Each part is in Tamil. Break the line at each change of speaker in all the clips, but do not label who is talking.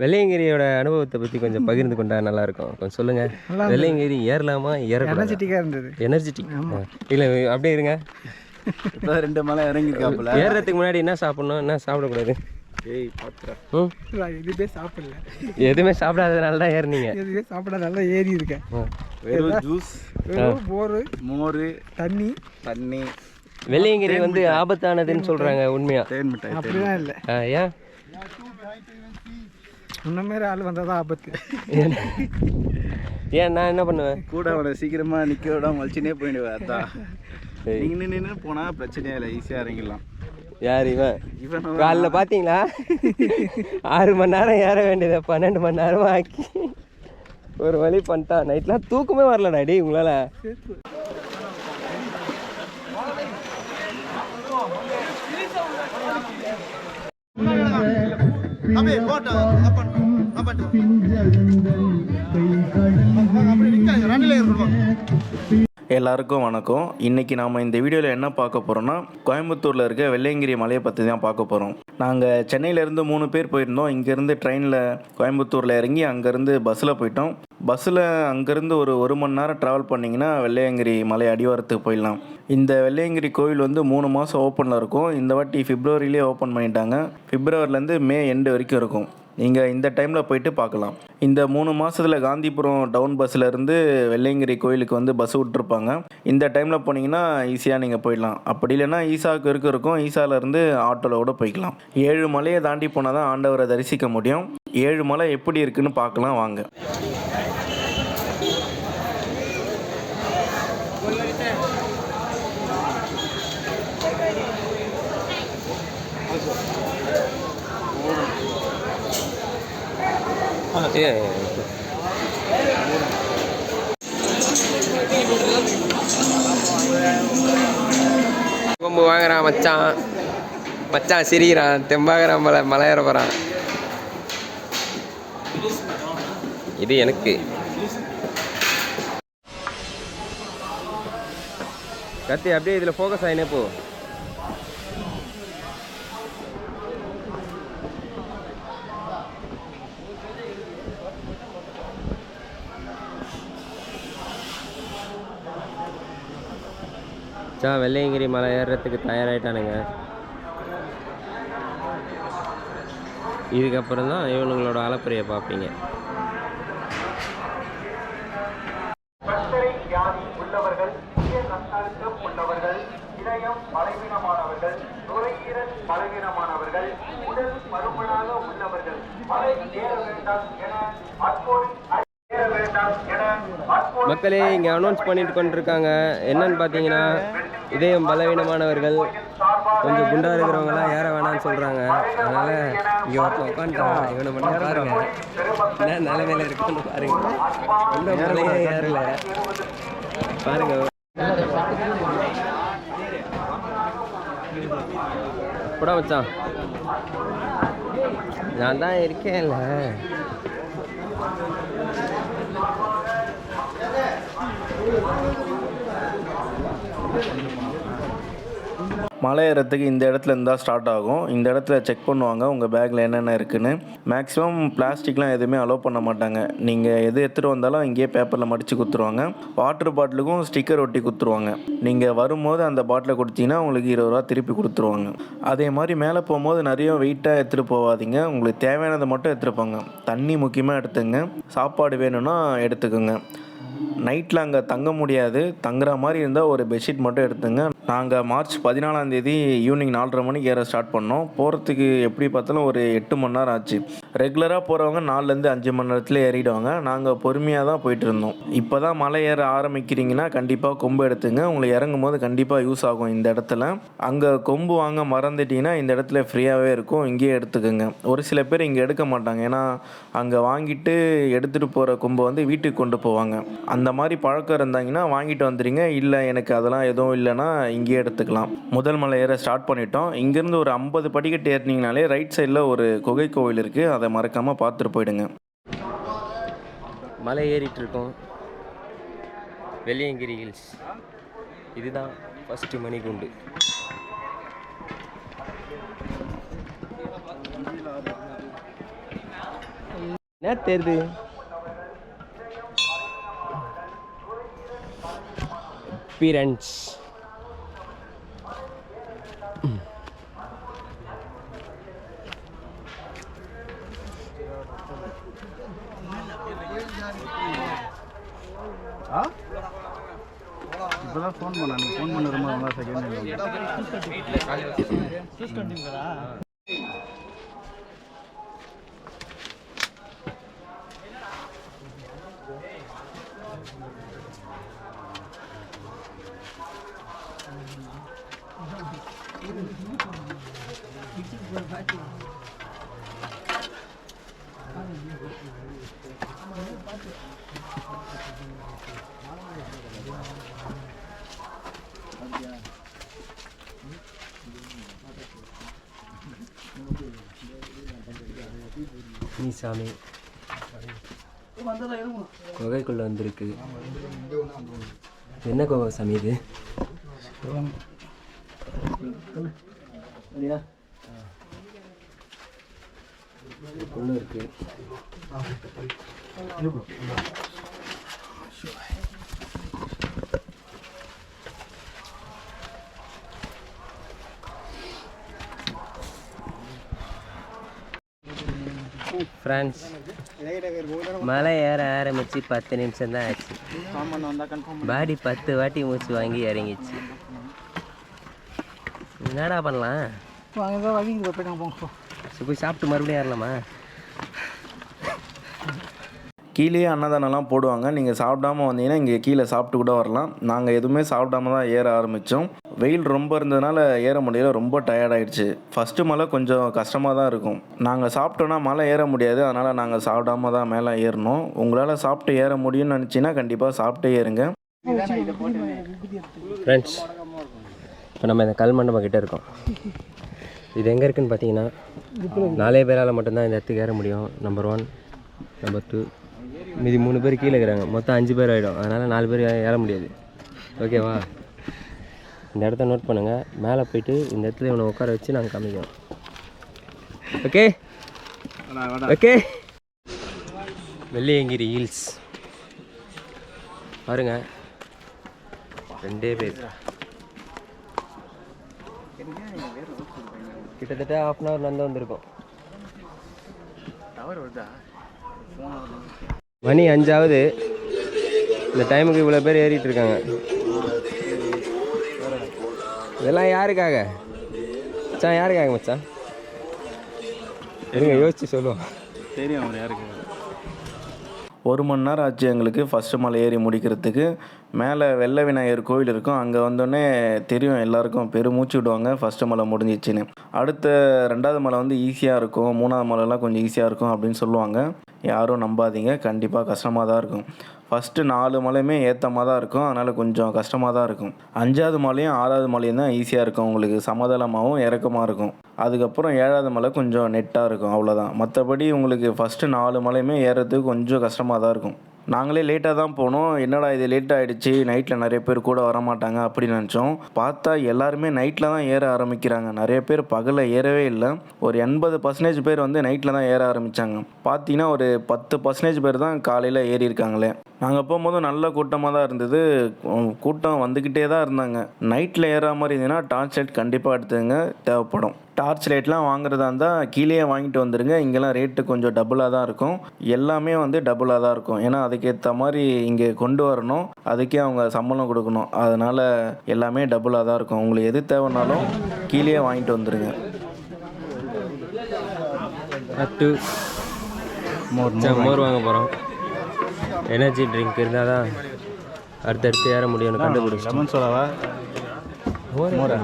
வெள்ளையங்கிரியோட அனுபவத்தை பற்றி கொஞ்சம் பகிர்ந்து கொண்டா நல்லா இருக்கும் கொஞ்சம் சொல்லுங்க. வெள்ளையங்கிரி ஏறலாமா ஏறக்கூடாது?
எனர்ஜெட்டிக்காக இருந்தது.
எனர்ஜெட்டிக் இல்லை அப்படியே இருங்க.
இப்போ ரெண்டு மலை இறங்கியிருக்காப்புல.
ஏறுறதுக்கு முன்னாடி என்ன சாப்பிடணும் என்ன சாப்பிடக்கூடாது?
ஏய்
எதுவுமே சாப்பிடல.
எதுவுமே சாப்பிடாததுனால தான் ஏறினீங்க.
எதுவுமே சாப்பிட நல்லா ஏறி இருக்கேன்.
வெறும் ஜூஸ்
வெறும் போர்
மோர்
தண்ணி.
தண்ணி.
வெள்ளையங்கிரி வந்து ஆபத்தானதுன்னு சொல்கிறாங்க உண்மையா?
தேன் மிட்டாய் தேன்
அப்படிலாம் இல்லை.
ஏன்?
முன்ன மாரி ஆள் வந்தால் தான் ஆபத்து.
ஏன்? நான் என்ன பண்ணுவேன்?
கூட அவனை சீக்கிரமா நிக்க விடாம வலிச்சுனே போயிடுவேன் அதான். நீங்க நின்று போனா பிரச்சனையே இல்லை ஈஸியா இறங்கிடலாம்.
யார் இவன்?
இவன்
காலைல பார்த்தீங்களா ஆறு மணி நேரம் ஏற வேண்டியதை பன்னெண்டு மணி நேரம் ஆக்கி ஒரு வழி பண்ணிட்டான். நைட்லாம் தூக்கமே வரலடா டேய் உங்களால்.
எல்லாருக்கும் வணக்கம். இன்றைக்கி நாம் இந்த வீடியோவில் என்ன பார்க்க போகிறோம்னா கோயம்புத்தூரில் இருக்க வெள்ளையங்கிரி மலையை பற்றி தான் பார்க்க போகிறோம் நாங்கள் சென்னையிலேருந்து மூணு பேர் போயிருந்தோம். இங்கேருந்து ட்ரெயினில் கோயம்புத்தூரில் இறங்கி அங்கேருந்து பஸ்ஸில் போயிட்டோம். பஸ்ஸில் அங்கேருந்து ஒரு ஒரு மணி நேரம் ட்ராவல் பண்ணிங்கன்னா வெள்ளையங்கிரி மலை அடிவாரத்துக்கு போயிடலாம். இந்த வெள்ளையங்கிரி கோவில் வந்து மூணு மாதம் ஓப்பனில் இருக்கும். இந்த வாட்டி பிப்ரவரியிலே ஓப்பன் பண்ணிட்டாங்க. ஃபிப்ரவரிலேருந்து மே எண்டு வரைக்கும் இருக்கும். நீங்கள் இந்த டைமில் போயிட்டு பார்க்கலாம். இந்த மூணு மாதத்தில் காந்திபுரம் டவுன் பஸ்ஸில் இருந்து வெள்ளையங்கிரி கோயிலுக்கு வந்து பஸ் விட்ருப்பாங்க இந்த டைமில் போனீங்கன்னா ஈஸியாக நீங்கள் போயிடலாம். அப்படி இல்லைன்னா ஈசாவுக்கு இருக்க இருக்கும். ஈசாவிலேருந்து ஆட்டோவில் கூட போய்க்கலாம். ஏழு மலையை தாண்டி போனால் தான் ஆண்டவரை தரிசிக்க முடியும். ஏழு மலை எப்படி இருக்குன்னு பார்க்கலாம். வாங்க.
கொம்பு வாங்குறான் மச்சான். மச்சான் சிரிக்கிறான் தெம்பாகிறான் மலை மலையேற போகிறான் இது எனக்கு. கத்தி அப்படியே இதில் ஃபோக்கஸ் ஆகினே போ. சா வெள்ளையங்கிரி மலை ஏறுறதுக்கு தயாராகிட்டானுங்க இதுக்கப்புறம் தான் இவனுங்களோட அலப்பறையை பார்ப்பீங்க. மக்களே இங்கே அனௌன்ஸ் பண்ணிட்டு கொண்டிருக்காங்க என்னன்னு பார்த்தீங்கன்னா இதயம் பலவீனமானவர்கள் கொஞ்சம் குண்டா இருக்கிறவங்கலாம் ஏற வேணாம்னு சொல்கிறாங்க அதனால் இங்கே ஒருத்தன் உட்காந்துட்டான் இவனை மட்டும் பாருங்க. என்ன நிலைமையில இருக்குன்னு பாருங்க. இந்த மலையே ஏறல. பாருங்க. கூட வச்சான் நான் தான் இருக்கேன்ல.
மலை ஏறத்துக்கு இந்த இடத்துல இருந்தால் ஸ்டார்ட் ஆகும். இந்த இடத்துல செக் பண்ணுவாங்க உங்கள் பேக்கில் என்னென்ன இருக்குதுன்னு மேக்ஸிமம் பிளாஸ்டிக்லாம் எதுவுமே அலோவ் பண்ண மாட்டாங்க. நீங்கள் எது எடுத்துகிட்டு வந்தாலும் இங்கேயே பேப்பரில் மடித்து கொடுத்துருவாங்க வாட்டர் பாட்டிலுக்கும் ஸ்டிக்கர் ஒட்டி கொடுத்துருவாங்க நீங்கள் வரும்போது அந்த பாட்டிலை கொடுத்தீங்கன்னா உங்களுக்கு இருபது ரூபா திருப்பி கொடுத்துருவாங்க. அதே மாதிரி மேலே போகும்போது நிறைய வெயிட்டாக எடுத்துகிட்டு போகாதீங்க. உங்களுக்கு தேவையானதை மட்டும் எடுத்துகிட்டு போங்க. தண்ணி முக்கியமாக எடுத்துங்க சாப்பாடு வேணும்னா எடுத்துக்கோங்க. நைட்டில் அங்கே தங்க முடியாது. தங்குற மாதிரி இருந்தால் ஒரு பெட்ஷீட் மட்டும் எடுத்துங்க. நாங்கள் மார்ச் பதினாலாம் தேதி ஈவினிங் நாலரை மணிக்கு ஏற ஸ்டார்ட் பண்ணோம். போகிறதுக்கு எப்படி பார்த்தாலும் ஒரு எட்டு மணி நேரம் ஆச்சு. ரெகுலராக போகிறவங்க நாலுலேருந்து அஞ்சு மணி நேரத்தில் ஏறிடுவாங்க. நாங்கள் பொறுமையாக தான் போயிட்டு இருந்தோம். இப்போ தான் மலை ஏற ஆரம்பிக்கிறீங்கன்னா கண்டிப்பாக கொம்பு எடுத்துங்க. உங்களுக்கு இறங்கும் போது கண்டிப்பாக யூஸ் ஆகும் இந்த இடத்துல. அங்கே கொம்பு வாங்க மறந்துட்டீங்கன்னா இந்த இடத்துல ஃப்ரீயாகவே இருக்கும். இங்கேயே எடுத்துக்கோங்க. ஒரு சில பேர் இங்கே எடுக்க மாட்டாங்க. ஏன்னா அங்கே வாங்கிட்டு எடுத்துகிட்டு போகிற கொம்பை வந்து வீட்டுக்கு கொண்டு போவாங்க. அந்த மாதிரி பழக்கம் இருந்தாங்கன்னா வாங்கிட்டு வந்துடுங்க. இல்லை எனக்கு அதெல்லாம் எதுவும் இல்லைன்னா இங்கேயே எடுத்துக்கலாம். முதல் மலை ஏற ஸ்டார்ட் பண்ணிட்டோம். இங்கேருந்து ஒரு ஐம்பது படிக்கட்டு ஏறினீங்கனாலே ரைட் சைடில் ஒரு குகை கோவில் இருக்குது அதை மறக்காமல் பார்த்துட்டு போயிடுங்க.
மலை ஏறிட்டு இருக்கோம். வெள்ளியங்கிரி ஹில்ஸ் இதுதான் ஃபஸ்ட்டு மணிகுண்டு. என்ன தெரியுது appearance
இப்போதான் ஃபோன் பண்ண நீ ஃபோன் பண்ண ரொம்ப நல்லா செகண்ட்
நீ சாமி. குகைக்குள்ள வந்திருக்கு. என்ன குகை சாமி இது? உள்ள இருக்கு. ஃப்ரெண்ட்ஸ் மலை ஏற ஆரம்பிச்சு பத்து நிமிஷம் தான் ஆச்சு. பாடி பத்து வாட்டி மூச்சு வாங்கி இறங்கிச்சு. என்னடா பண்ணலாம்?
வாங்க தான் வகிங்க போய் போங்க
சரி, போய் சாப்பிட்டு மறுபடியும் ஏறலாமா?
கீழேயே அன்னதானம்லாம் போடுவாங்க. நீங்கள் சாப்பிடாம வந்தீங்கன்னா இங்கே கீழே சாப்பிட்டு கூட வரலாம். நாங்கள் எதுவுமே சாப்பிடாம தான் ஏற ஆரம்பித்தோம் வெயில் ரொம்ப இருந்ததுனால ஏற முடியல. ரொம்ப tired ஆயிடுச்சு. ஃபஸ்ட்டு மலை கொஞ்சம் கஷ்டமாக தான் இருக்கும். நாங்கள் சாப்பிட்டோன்னா மலை ஏற முடியாது. அதனால் நாங்கள் சாப்பிடாம தான் மேலே ஏறணும். உங்களால் சாப்பிட்டு ஏற முடியும்னு நினச்சின்னா கண்டிப்பாக சாப்பிட்டே ஏறுங்க.
ஃப்ரெண்ட்ஸ் இப்போ நம்ம இந்த கல் மண்டபம் கிட்ட இருக்கோம். இது எங்கே இருக்குன்னு பார்த்தீங்கன்னா நாலே பேரால் மட்டும்தான் இந்த இடத்துக்கு ஏற முடியும். நம்பர் ஒன் நம்பர் டூ மீதி மூணு பேர் கீழே இருக்கிறாங்க. மொத்தம் அஞ்சு பேர் ஆகிடும் அதனால் நாலு பேர் ஏற முடியாது. ஓகேவா இந்த இடத்த நோட் பண்ணுங்கள் மேலே போயிட்டு இந்த இடத்துல இவனை உட்கார வச்சு நாங்கள் காமிக்கிறோம். ஓகே ஓகே வெள்ளியங்கிரி ஹீல்ஸ் பாருங்க. ரெண்டே பேர். கிட்டத்தட்ட ஹாஃப் அன் ஹவர் நடந்து வந்திருக்கோம். மணி அஞ்சாவது. இந்த டைமுக்கு இவ்வளோ பேர் ஏறிட்டு இருக்காங்க. இதெல்லாம் யாருக்காக? மச்சான் யாருக்காக மச்சான்? இருங்க யோசிச்சு சொல்லுவோம்.
தெரியும் அவர் யாருக்கு
ஒரு மணி நேரம் ஆச்சு எங்களுக்கு ஃபஸ்ட்டு மலை ஏறி முடிக்கிறதுக்கு. மேலே வெள்ளை விநாயகர் கோவில் இருக்கும். அங்கே வந்தோடனே தெரியும் எல்லாருக்கும் பெருமூச்சு விடுவாங்க. ஃபஸ்ட்டு மலை முடிஞ்சிச்சுன்னு அடுத்த ரெண்டாவது மலை வந்து ஈஸியாக இருக்கும். மூணாவது மலைலாம் கொஞ்சம் ஈஸியாக இருக்கும் அப்படின்னு சொல்லுவாங்க. யாரும் நம்பாதீங்க. கண்டிப்பாக கஷ்டமாக தான் இருக்கும். ஃபஸ்ட்டு நாலு மலையுமே ஏற்றமாக தான் இருக்கும். அதனால் கொஞ்சம் கஷ்டமாக தான் இருக்கும். அஞ்சாவது மலையும் ஆறாவது மலையும் தான் ஈஸியாக இருக்கும். உங்களுக்கு சமதளமாகவும் இறக்கமாக இருக்கும். அதுக்கப்புறம் ஏழாவது மலை கொஞ்சம் நெட்டாக இருக்கும். அவ்வளோதான் மற்றபடி உங்களுக்கு ஃபஸ்ட்டு நாலு மலையுமே ஏறுறதுக்கு கொஞ்சம் கஷ்டமாக தான் இருக்கும். நாங்களே லேட்டாக தான் போனோம். என்னடா இது லேட் ஆகிடுச்சு நைட்டில் நிறைய பேர் கூட வர மாட்டாங்க அப்படின்னு நினச்சோம். பார்த்தா எல்லாருமே நைட்டில் தான் ஏற ஆரம்பிக்கிறாங்க. நிறைய பேர் பகலில் ஏறவே இல்லை. ஒரு எண்பது பர்சன்டேஜ் பேர் வந்து நைட்டில் தான் ஏற ஆரம்பித்தாங்க பார்த்தீங்கன்னா ஒரு பத்து பர்சன்டேஜ் பேர் தான் காலையில் ஏறி இருக்காங்களே. நாங்கள் போகும்போது நல்ல கூட்டமாக தான் இருந்தது. கூட்டம் வந்துக்கிட்டே தான் இருந்தாங்க. நைட்டில் ஏற மாதிரி இருந்ததுன்னா டார்ச் லைட் கண்டிப்பாக எடுத்துங்க தேவைப்படும். டார்ச் லைட்லாம் வாங்குறதா இருந்தால் கீழேயே வாங்கிட்டு வந்துடுங்க இங்கெல்லாம் ரேட்டு கொஞ்சம் டபுளாக தான் இருக்கும். எல்லாமே வந்து டபுளாக தான் இருக்கும். ஏன்னா அதுக்கேற்ற மாதிரி இங்கே கொண்டு வரணும். அதுக்கே அவங்க சம்பளம் கொடுக்கணும். அதனால் எல்லாமே டபுளாக தான் இருக்கும். உங்களுக்கு எது தேவைனாலும் கீழேயே வாங்கிட்டு வந்துடுங்க
பத்து மோர் மோர் வாங்க போகிறோம் எனர்ஜி ட்ரிங்க் இருந்தால் தான் அடுத்தடுத்து ஏற முடியும்னு கண்டுபிடிச்சோம்
லெமன் சோடாவா
மோர் மோர்?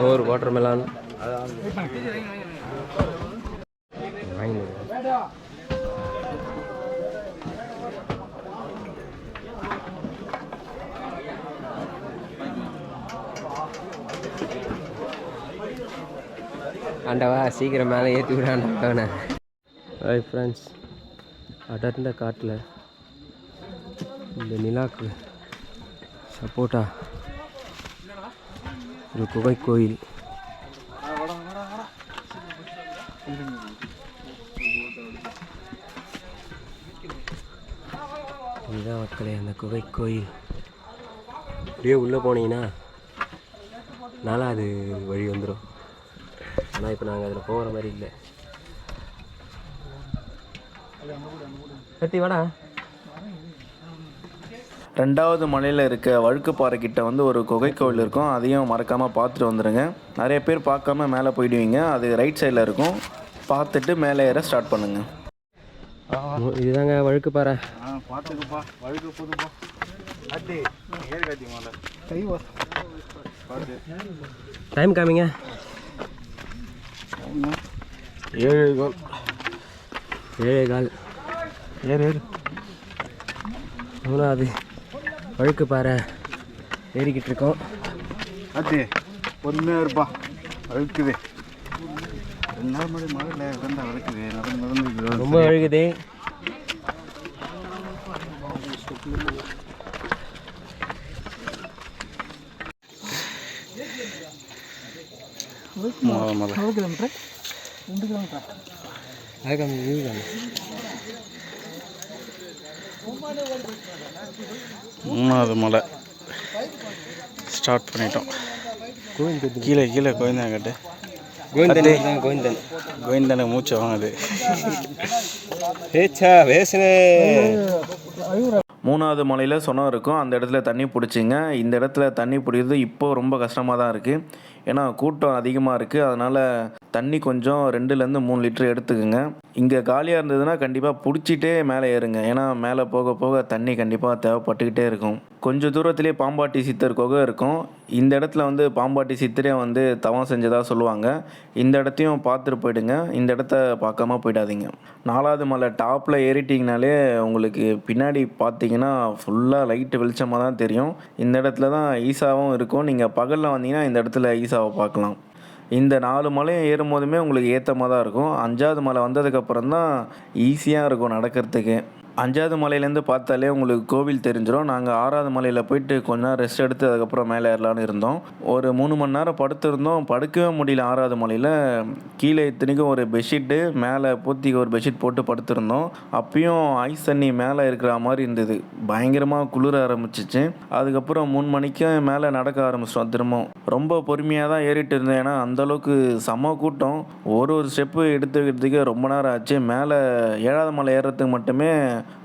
மோர் இருக்கும். மோர் வாட்டர் மெலான் ஆண்டவா சீக்கிரம் மேலே ஏற்றி விடாண்டவன ஹாய் ஃப்ரெண்ட்ஸ் அடர்ந்த காட்டில் இந்த நிலாக்கு சப்போட்டா ஒரு குகை கோயில். இதுதான் மக்களே அந்த குகை கோயில். அப்படியே உள்ளே போனீங்கன்னா நாலாவது வழி வந்துடும் ஆனால் இப்போ நாங்கள் அதில் போகிற மாதிரி இல்லை. கத்தி வாடா.
ரெண்டாவது மலையில் இருக்க வழுக்குப்பாறை கிட்ட வந்து ஒரு குகை கோவில் இருக்கும். அதையும் மறக்காமல் பார்த்துட்டு வந்துடுங்க நிறைய பேர் பார்க்காம மேலே போயிடுவீங்க. அது ரைட் சைடில் இருக்கும். பார்த்துட்டு மேலே ஏற ஸ்டார்ட் பண்ணுங்கள்
இதுதாங்க வழுக்கு பாறை.
ஆ பார்த்துக்குப்பா. வழுக்க போதுப்பா.
டைம் காமிங்க.
ஏழு கோல்.
ஏழே கால்.
ஏறு ஏறு.
மூணாவது. வழுக்கு பாறை ஏறிக்கிட்டு இருக்கோம்.
காத்தி பொறுமையாக இருப்பா. வழுக்குது ரெண்டு நாள் முன்னாடி மழை இல்லை இருந்தால் வழுக்குது நடந்து நடந்து
ரொம்ப
மழை
எவ்வளோ கிலோமீட்டர்? ரெண்டு கிலோமீட்டர்?
அது காமி
மூணாவது மலை. ஸ்டார்ட் பண்ணிட்டோம். கீழே கீழே கோயந்தாங்கட்டு
கோவிந்தன் தான் கோவிந்தன்.
மூச்சு வாங்குது.
ஏச்சா பேசுனே
மூணாவது மலையில் சுனம் இருக்கும். அந்த இடத்துல தண்ணி பிடிச்சிங்க. இந்த இடத்துல தண்ணி பிடிக்கிறது இப்போ ரொம்ப கஷ்டமாக தான் இருக்குது ஏன்னா கூட்டம் அதிகமாக இருக்குது அதனால் தண்ணி கொஞ்சம் ரெண்டுலேருந்து மூணு லிட்டர் எடுத்துக்கோங்க. இங்கே காலியாக இருந்ததுன்னா கண்டிப்பாக பிடிச்சிட்டே மேலே ஏறுங்க. ஏன்னா மேலே போக போக தண்ணி கண்டிப்பாக தேவைப்பட்டுக்கிட்டே இருக்கும். கொஞ்சம் தூரத்துலேயே பாம்பாட்டி சித்தர் குகை இருக்கும். இந்த இடத்துல வந்து பாம்பாட்டி சித்தரே வந்து தவம் செஞ்சதாக சொல்லுவாங்க. இந்த இடத்தையும் பார்த்துட்டு போயிடுங்க. இந்த இடத்த பார்க்காம போயிடாதீங்க. நாலாவது மலை டாப்பில் ஏறிட்டிங்கனாலே உங்களுக்கு பின்னாடி பார்த்தீங்கன்னா ஃபுல்லாக லைட்டு வெளிச்சமாக தான் தெரியும். இந்த இடத்துல தான் ஈசாவும் இருக்கும். நீங்கள் பகலில் வந்தீங்கன்னா இந்த இடத்துல ஈசாவை பார்க்கலாம். இந்த நாலு மலையும் ஏறும் போதுமே உங்களுக்கு ஏற்றமாக தான் இருக்கும். அஞ்சாவது மலை வந்ததுக்கப்புறம் தான் ஈஸியாக இருக்கும் நடக்கிறதுக்கு. அஞ்சாவது மலையிலேருந்து பார்த்தாலே உங்களுக்கு கோவில் தெரிஞ்சிடும் நாங்கள் ஆறாவது மலையில் போயிட்டு கொஞ்ச நேரம் ரெஸ்ட் எடுத்து அதுக்கப்புறம் மேலே ஏறலான்னு இருந்தோம். ஒரு மூணு மணி நேரம் படுத்திருந்தோம். படுக்கவே முடியல ஆறாவது மலையில். கீழே இத்தனைக்கும் ஒரு பெட்ஷீட்டு மேலே பூத்திக்கு ஒரு பெட்ஷீட் போட்டு படுத்திருந்தோம். அப்பயும் ஐஸ் தண்ணி மேலே இருக்கிற மாதிரி இருந்தது. பயங்கரமாக குளிர ஆரம்பிச்சிச்சு. அதுக்கப்புறம் மூணு மணிக்கு மேலே நடக்க ஆரம்பிச்சிட்டோம் திரும்பவும். ரொம்ப பொறுமையாக தான் ஏறிட்டு இருந்தேன். ஏன்னா அந்தளவுக்கு செம்ம கூட்டம். ஒரு ஒரு ஸ்டெப்பு எடுத்துக்கிறதுக்கே ரொம்ப நேரம் ஆச்சு. மேலே ஏழாவது மலை ஏறுறதுக்கு மட்டுமே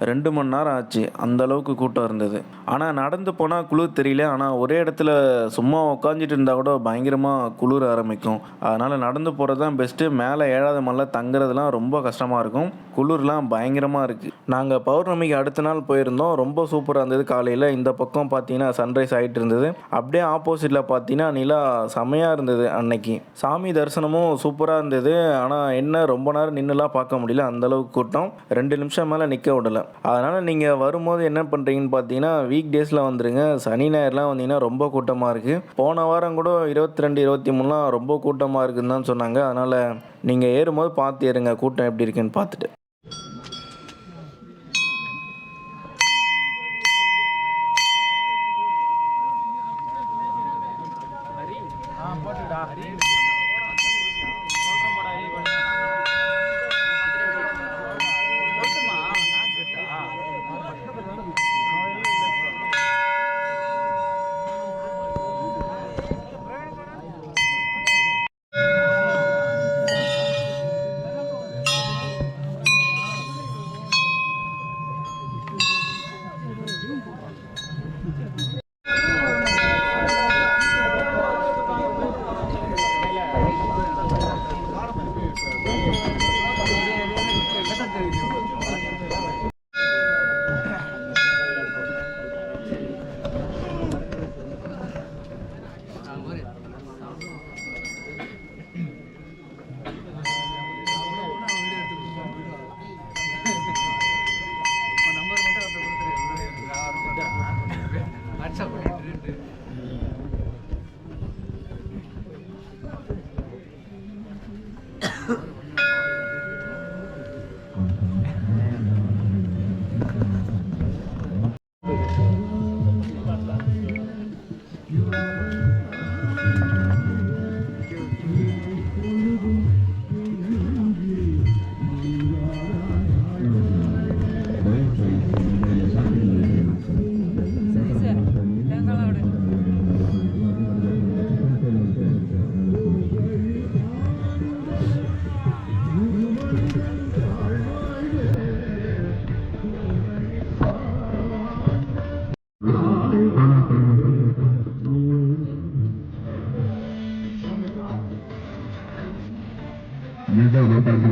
ரெண்டு மணி நேரம் ஆச்சு. அந்த அளவுக்கு கூட்டம் இருந்தது. ஆனால் நடந்து போனால் குளிர் தெரியல. ஆனால் ஒரே இடத்துல சும்மா உட்காந்துட்டு இருந்தால் கூட பயங்கரமாக குளிர் ஆரம்பிக்கும். அதனால் நடந்து போகிறது தான் பெஸ்ட்டு மேலே ஏழாவது மலை தங்குறதுலாம் ரொம்ப கஷ்டமாக இருக்கும். குளிர்லாம் பயங்கரமாக இருக்குது நாங்கள் பௌர்ணமிக்கு அடுத்த நாள் போயிருந்தோம். ரொம்ப சூப்பராக இருந்தது. காலையில் இந்த பக்கம் பார்த்தீங்கன்னா சன்ரைஸ் ஆகிட்டு இருந்தது. அப்படியே ஆப்போசிட்டில் பார்த்தீங்கன்னா நிலா செமையாக இருந்தது அன்னைக்கு. சாமி தரிசனமும் சூப்பராக இருந்தது. ஆனால் என்ன ரொம்ப நேரம் நின்றுலாம் பார்க்க முடியல. அந்த அளவுக்கு கூட்டம். ரெண்டு நிமிஷம் மேலே நிற்க விடல அதனால் நீங்கள் வரும்போது என்ன பண்ணுறீங்கன்னு பார்த்தீங்கன்னா வீக் டேஸில் வந்துடுங்க சனி ஞாயிறுலாம் வந்தீங்கன்னா ரொம்ப கூட்டமாக இருக்குது போன வாரம் கூட இருபத்தி ரெண்டு இருபத்தி மூணுலாம் ரொம்ப கூட்டமாக இருக்குன்னு தான் சொன்னாங்க. அதனால் நீங்கள் ஏறும்போது பார்த்து ஏறுங்க. கூட்டம் எப்படி இருக்குன்னு பார்த்துட்டு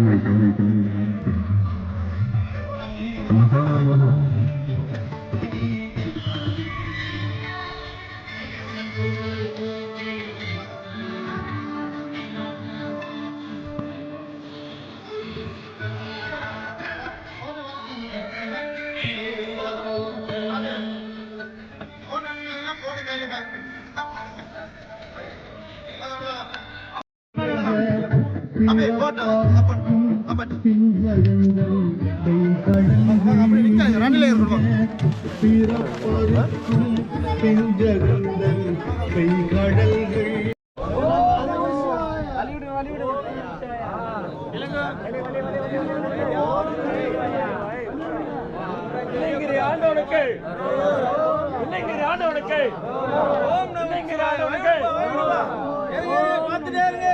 I'm gonna go. ஆண்டவனுக்கு இல்லைங்கிற ஆண்டவனுக்கு ஓம் இல்லைங்கிற ஆண்டவனுக்கு பார்த்துட்டே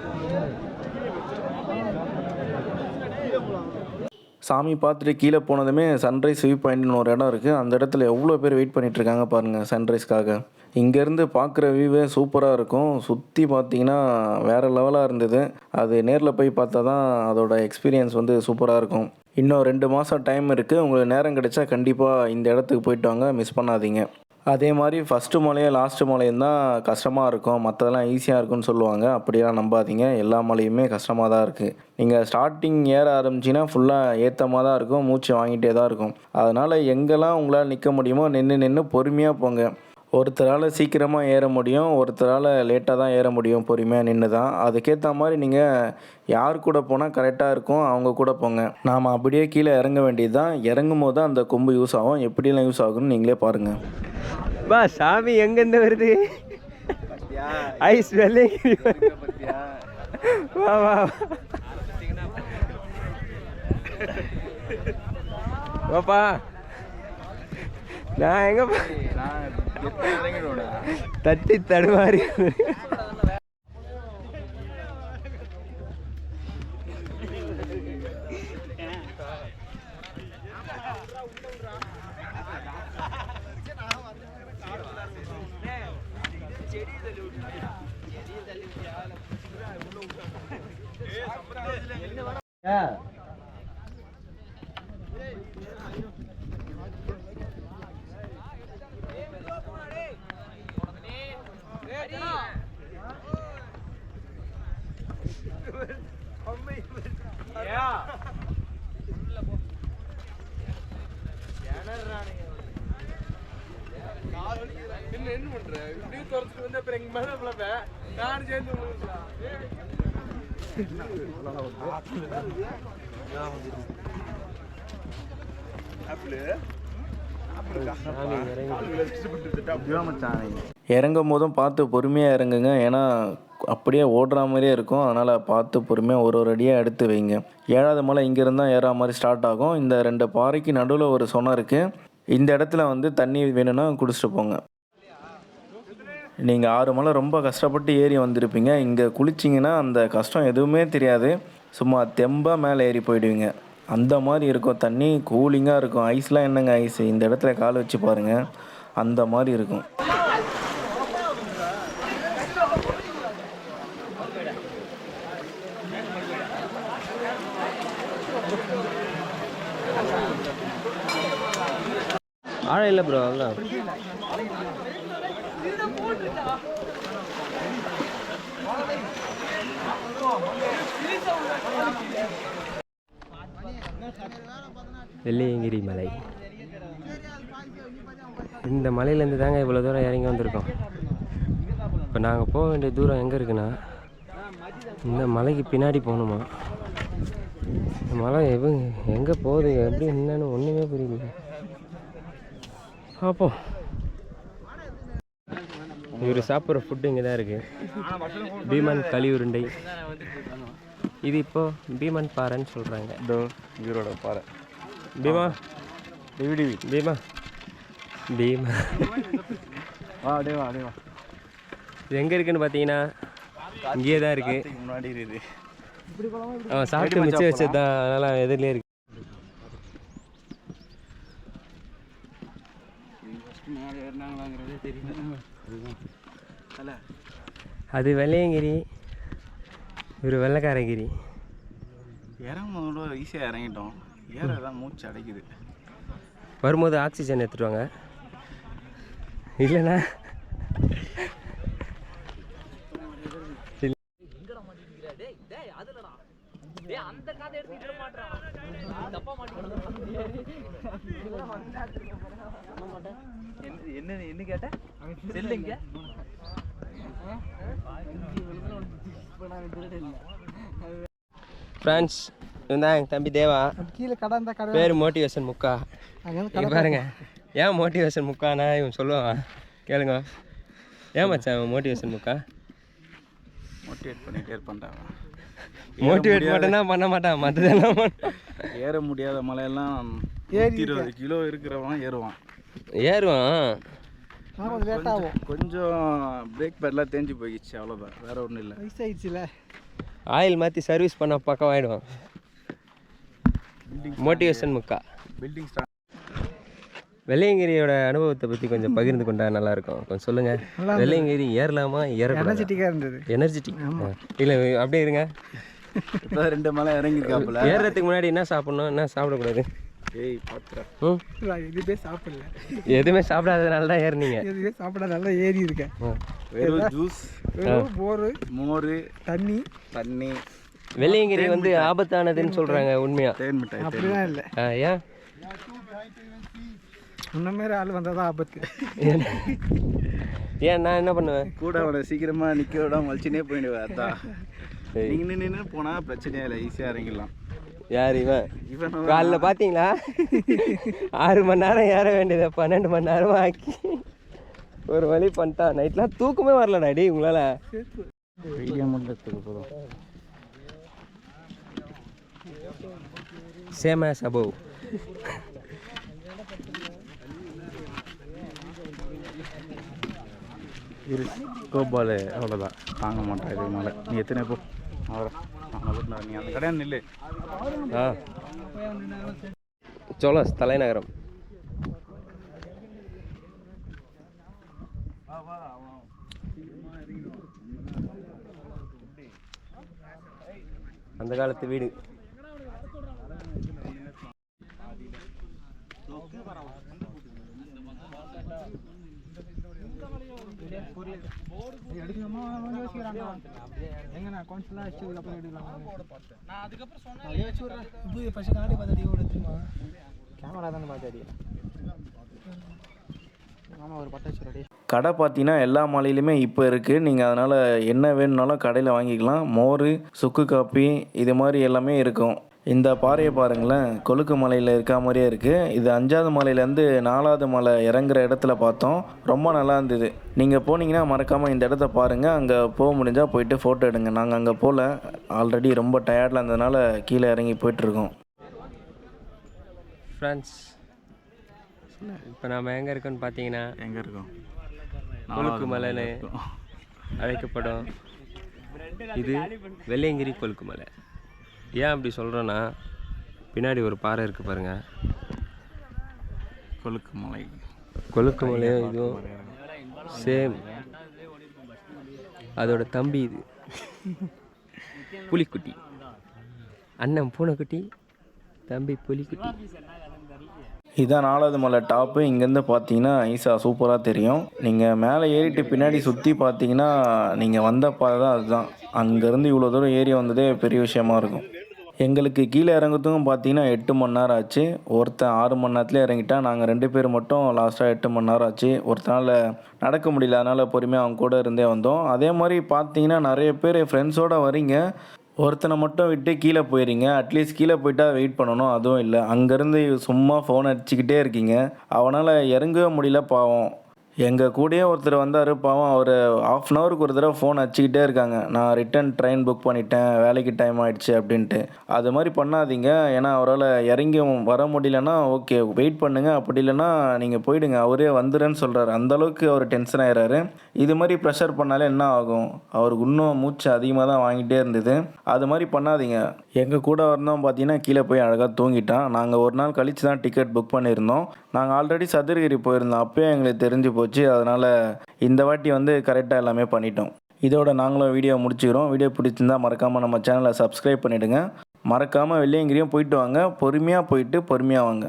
சாமி பார்த்துட்டு கீழே போனதுமே சன்ரைஸ் வியூ பாயிண்ட்னு ஒரு இடம் இருக்குது அந்த இடத்துல எவ்வளோ பேர் வெயிட் பண்ணிகிட்ருக்காங்க பாருங்கள் சன்ரைஸ்க்காக இங்கேருந்து பார்க்குற வியூவே சூப்பராக இருக்கும். சுற்றி பார்த்தீங்கன்னா வேறு லெவலாக இருந்தது. அது நேரில் போய் பார்த்தா தான் அதோட எக்ஸ்பீரியன்ஸ் வந்து சூப்பராக இருக்கும். இன்னும் ரெண்டு மாதம் டைம் இருக்குது உங்களுக்கு நேரம் கிடைச்சா கண்டிப்பாக இந்த இடத்துக்கு போயிட்டு வாங்க. மிஸ் பண்ணாதீங்க. அதே மாதிரி ஃபஸ்ட்டு மலையும் லாஸ்ட்டு மலையும் தான் கஷ்டமாக இருக்கும். மற்றதெல்லாம் ஈஸியாக இருக்கும்னு சொல்லுவாங்க. அப்படிலாம் நம்பாதீங்க. எல்லா மலையுமே கஷ்டமாக தான் இருக்குது நீங்கள் ஸ்டார்டிங் ஏற ஆரம்பிச்சிங்கன்னா ஃபுல்லாக ஏற்றமாக தான் இருக்கும். மூச்சு வாங்கிட்டே தான் இருக்கும். அதனால் எங்கெல்லாம் உங்களால் நிற்க முடியுமோ நின்று நின்று பொறுமையாக போங்க. ஒருத்தரால் சீக்கிரமாக ஏற முடியும் ஒருத்தரால் லேட்டாக தான் ஏற முடியும் பொறுமையாக நின்று தான் அதுக்கேற்ற மாதிரி நீங்கள் யார் கூட போனால் கரெக்டாக இருக்கும் அவங்க கூட போங்க. நாம் அப்படியே கீழே இறங்க வேண்டியது தான் இறங்கும் போது தான் அந்த கொம்பு யூஸ் ஆகும். எப்படிலாம் யூஸ் ஆகும்னு நீங்களே பாருங்கள்
பா சாமி எங்கேருந்து வருது? ஐஸ் வெள்ளைங்கிரி வா வா. வாப்பா. நான் எங்க தட்டி தடுமாறி.
இறங்கும் போதும் பார்த்து பொறுமையாக இறங்குங்க. ஏன்னா அப்படியே ஓடுற மாதிரியே இருக்கும். அதனால் பார்த்து பொறுமையாக ஒரு ஒரு அடியாக எடுத்து வைங்க. ஏழாவது மலை இங்கேருந்து தான் ஏறா மாதிரி ஸ்டார்ட் ஆகும். இந்த ரெண்டு பாறைக்கு நடுவில் ஒரு சொனம் இருக்குது இந்த இடத்துல வந்து தண்ணி வேணும்னா குடிச்சிட்டு போங்க. நீங்கள் ஆறு மலை ரொம்ப கஷ்டப்பட்டு ஏறி வந்திருப்பீங்க. இங்கே குளிச்சிங்கன்னா அந்த கஷ்டம் எதுவுமே தெரியாது. சும்மா தெம்பாக மேலே ஏறி போயிடுவீங்க. அந்த மாதிரி இருக்கும். தண்ணி கூலிங்காக இருக்கும். ஐஸ்லாம் என்னங்க ஐஸ் இந்த இடத்துல கால் வச்சு பாருங்கள் அந்த மாதிரி இருக்கும்.
ஆழம் இல்லை ப்ரோ அவ்வளோ வெள்ளியங்கிரி மலை. இந்த மலையிலேருந்து தாங்க இவ்வளோ தூரம் இறங்கி வந்திருக்கோம். இப்போ நாங்கள் போக வேண்டிய தூரம் எங்கே இருக்குன்னா இந்த மலைக்கு பின்னாடி போகணுமா? இந்த மலை எவ எங்கே போகுது எப்படி என்னன்னு ஒன்றுமே புரியல. பார்ப்போம். இவர் சாப்பிட்ற ஃபுட்டு இங்கே தான் இருக்குது பீமன் களி உருண்டை இது இப்போ பீமன் பாறைன்னு சொல்கிறாங்க
இதோ இவரோட பாறை.
பீமா.
டிவிடி
பீமா. பீமா.
வா அப்படியே வா அப்படியே வா.
இது எங்கே இருக்குன்னு பார்த்தீங்கன்னா இங்கேயே தான் இருக்குது
முன்னாடி இருக்குது.
அவன் சாப்பிட்டு மிச்சம் வச்சது தான். அதனால் எதிரிலே இருக்கு. அது வெள்ளையங்கிரி. ஒரு வெள்ளைக்காரங்கிரி.
இறங்கும் போது ஈஸியாக இறங்கிட்டோம். ஏற தான் மூச்சு அடைக்குது.
வரும்போது ஆக்சிஜன் எடுத்துட்டு வாங்க. இல்லைண்ணா
என்ன என்ன கேட்ட செல்லுங்க.
ஃப்ரெண்ட்ஸ் இவன் எங்கள் தம்பி தேவா.
கீழே கடை இருந்தால் கடை.
பேர் மோட்டிவேஷன் முக்கா. இங்க பாருங்க. ஏன் மோட்டிவேஷன் முக்கானா? இவன் சொல்லுவான். கேளுங்க. ஏன் மச்சான் மோட்டிவேஷன் முக்கா?
மோட்டிவேட் பண்ணிகிட்டே இருப்பான்டா.
மோட்டிவேட் மட்டும்தான் பண்ண மாட்டான். மற்றதெல்லாம்
ஏற முடியாத மலையெல்லாம்
ஏறி
இருபது கிலோ இருக்கிறவன் ஏறுவான்.
ஏறுவான்.
கொஞ்சம் லேட் ஆகும்
கொஞ்சம் பிரேக் பேட்லாம் தேஞ்சு போயிடுச்சு அவ்வளோதான் வேற ஒன்றும் இல்லை.
வயசாயிடுச்சுல
ஆயில் மாற்றி சர்வீஸ் பண்ண பக்கம் ஆகிடுவான் மோட்டிவேஷன் முக்கா.
பில்டிங் ஸ்டார்ட்
வெள்ளையங்கிரியோட அனுபவத்தை பற்றி கொஞ்சம் பகிர்ந்து கொண்டா நல்லா இருக்கும். கொஞ்சம் சொல்லுங்க. வெள்ளையங்கிரி ஏறலாமா ஏறக்கூடாது?
எனர்ஜெட்டிக்காக இருந்தது.
எனர்ஜெட்டிக் இல்லை அப்படியே இருங்க.
இப்போ ரெண்டு மலை இறங்கியிருக்காப்புல.
ஏறுறதுக்கு முன்னாடி என்ன சாப்பிடணும் என்ன சாப்பிடக்கூடாது?
ஏய் பார்த்துறேன்
ம்
நான் எதுவுமே சாப்பிடல.
எதுவுமே சாப்பிடாததுனால தான் ஏறினீங்க.
எதுவுமே சாப்பிட நல்லா ஏறி இருக்கேன்.
வெறும் ஜூஸ்
வெறும் போரு
மோர்
தண்ணி.
தண்ணி.
வெள்ளையங்கிரி வந்து ஆபத்தானதுன்னு சொல்கிறாங்க உண்மையா?
தேன் மிட்டாய்
அப்படிலாம் இல்லை.
ஆ, ஏன்?
முன்ன மாரி ஆள் வந்தால் தான் ஆபத்து.
ஏன்? நான் என்ன பண்ணுவேன்?
கூட அவனை சீக்கிரமா நிக்க விடாம வலிச்சுனே போயிடுவேன் அதான்.
சரி.
நீங்க நின்று நின்று போனா பிரச்சனையே இல்லை ஈஸியா இறங்கிடலாம்.
யார் இவன்
இவன்
காலைல பார்த்தீங்களா ஆறு மணி நேரம் ஏற வேண்டியதை பன்னெண்டு மணி நேரம் ஆக்கி ஒரு வழி பண்ணிட்டான் நைட்லாம் தூக்கமே வரலடா டேய் உங்களால். சேம் ஆஸ் அபவ்
இரு கோபால் அவ்வளோதான் தாங்க மாட்டான் இதுக்கு மேலே. நீ எத்தனை போ? நான் நீ அந்த நில்லு
சோழஸ் தலைநகரம். அந்த காலத்து வீடு.
எங்கண்ணா அக்கௌண்ட்ஸ்லாம் வச்சு அப்புறம் எடுக்கலாம் நான் அதுக்கப்புறம் சொன்னேன். வச்சு விட்றேன் இது ஃபஸ்ட்டு கண்ணாடி பார்த்து எவ்வளோ தெரியுமா கேமரா தானே பார்த்தாடி ஆமாம் ஒரு பட்டு வச்சு
கடை பார்த்தீங்கன்னா எல்லா மாலையிலுமே இப்போ இருக்குது நீங்கள் அதனால் என்ன வேணும்னாலும் கடையில் வாங்கிக்கலாம். மோர் சுக்கு காப்பி இது மாதிரி எல்லாமே இருக்கும். இந்த பாறையை பாருங்களேன் கொழுக்கு மலையில் இருக்க மாதிரியே இருக்குது இது அஞ்சாவது மலையிலேருந்து நாலாவது மலை இறங்குற இடத்துல பார்த்தோம். ரொம்ப நல்லா இருந்தது. நீங்கள் போனீங்கன்னா மறக்காமல் இந்த இடத்த பாருங்கள் அங்கே போக முடிஞ்சால் போயிட்டு ஃபோட்டோ எடுங்க. நாங்கள் அங்கே போகல ஆல்ரெடி ரொம்ப டயர்டில் இருந்ததுனால கீழே இறங்கி போயிட்டுருக்கோம்
ஃப்ரெண்ட்ஸ் இப்போ நாம் எங்கே இருக்கோன்னு பார்த்தீங்கன்னா
எங்கே இருக்கும்?
கொழுக்கு மலைன்னு அழைக்கப்படும். இது வெள்ளையங்கிரி கொழுக்கு மலை. ஏன் அப்படி சொல்கிறோன்னா பின்னாடி ஒரு பாறை இருக்குது பாருங்கள்
கொழுக்கு மலை.
கொழுக்கு மலையும் இதுவும் சேம். அதோட தம்பி இது. புலிக்குட்டி. அண்ணன் பூனைக்குட்டி தம்பி புலிக்குட்டி.
இதான் நாலாவது மலை டாப்பு. இங்கேருந்து பார்த்தீங்கன்னா ஈசா சூப்பராக தெரியும். நீங்கள் மேலே ஏறிட்டு பின்னாடி சுற்றி பார்த்தீங்கன்னா நீங்கள் வந்த பாதை தான் அதுதான். அங்கேருந்து இவ்வளோ தூரம் ஏறி வந்ததே பெரிய விஷயமா இருக்கும். எங்களுக்கு கீழே இறங்குறதுக்கும் பார்த்தீங்கன்னா எட்டு மணி நேரம் ஆச்சு. ஒருத்தன் ஆறு மணி நேரத்துலேயே இறங்கிட்டான் நாங்கள் ரெண்டு பேர் மட்டும் லாஸ்ட்டாக எட்டு மணி நேரம் ஆச்சு. ஒருத்தனால் நடக்க முடியல அதனால் பொறுமையாக அவங்க கூட இருந்தே வந்தோம். அதே மாதிரி பார்த்தீங்கன்னா நிறைய பேர் ஃப்ரெண்ட்ஸோடு வரீங்க. ஒருத்தனை மட்டும் விட்டு கீழே போயிடுறீங்க அட்லீஸ்ட் கீழே போயிட்டா வெயிட் பண்ணணும் அதுவும் இல்லை. அங்கேருந்து சும்மா ஃபோன் அடிச்சுக்கிட்டே இருக்கீங்க. அவனால் இறங்கவே முடியல பாவம். எங்கள் கூடயே ஒருத்தர் வந்தார் பாவம் அவர் ஆஃப் அன் ஹவருக்கு ஒரு தடவை ஃபோன் அடிச்சுக்கிட்டே இருக்காங்க. நான் ரிட்டன் ட்ரெயின் புக் பண்ணிட்டேன் வேலைக்கு டைம் ஆகிடுச்சு அப்படின்ட்டு. அது மாதிரி பண்ணாதீங்க. ஏன்னா அவரால் இறங்கி வர முடியலன்னா ஓகே வெயிட் பண்ணுங்கள் அப்படி இல்லைன்னா நீங்கள் போயிடுங்க. அவரே வந்துடுறேன்னு சொல்கிறாரு அந்தளவுக்கு அவர் டென்ஷன் ஆகிறாரு இது மாதிரி ப்ரெஷர் பண்ணாலே என்ன ஆகும்? அவருக்கு இன்னும் மூச்சு அதிகமாக தான் வாங்கிட்டே இருந்தது. அது மாதிரி பண்ணாதீங்க. எங்கள் கூட வரணும் பார்த்தீங்கன்னா கீழே போய் அழகாக தூங்கிட்டான். நாங்கள் ஒரு நாள் கழித்து தான் டிக்கெட் புக் பண்ணியிருந்தோம். நாங்கள் ஆல்ரெடி சதுரகிரி போயிருந்தோம். அப்போயே எங்களுக்கு தெரிஞ்சு போச்சு. அதனால் இந்த வாட்டி வந்து கரெக்டாக எல்லாமே பண்ணிட்டோம். இதோட நாங்களும் வீடியோ முடிச்சுக்கிறோம். வீடியோ பிடிச்சிருந்தா மறக்காமல் நம்ம சேனலை சப்ஸ்கிரைப் பண்ணிவிடுங்க மறக்காமல் வெள்ளையங்கிரியும் போயிட்டு வாங்க. பொறுமையாக போயிட்டு பொறுமையாக வாங்க.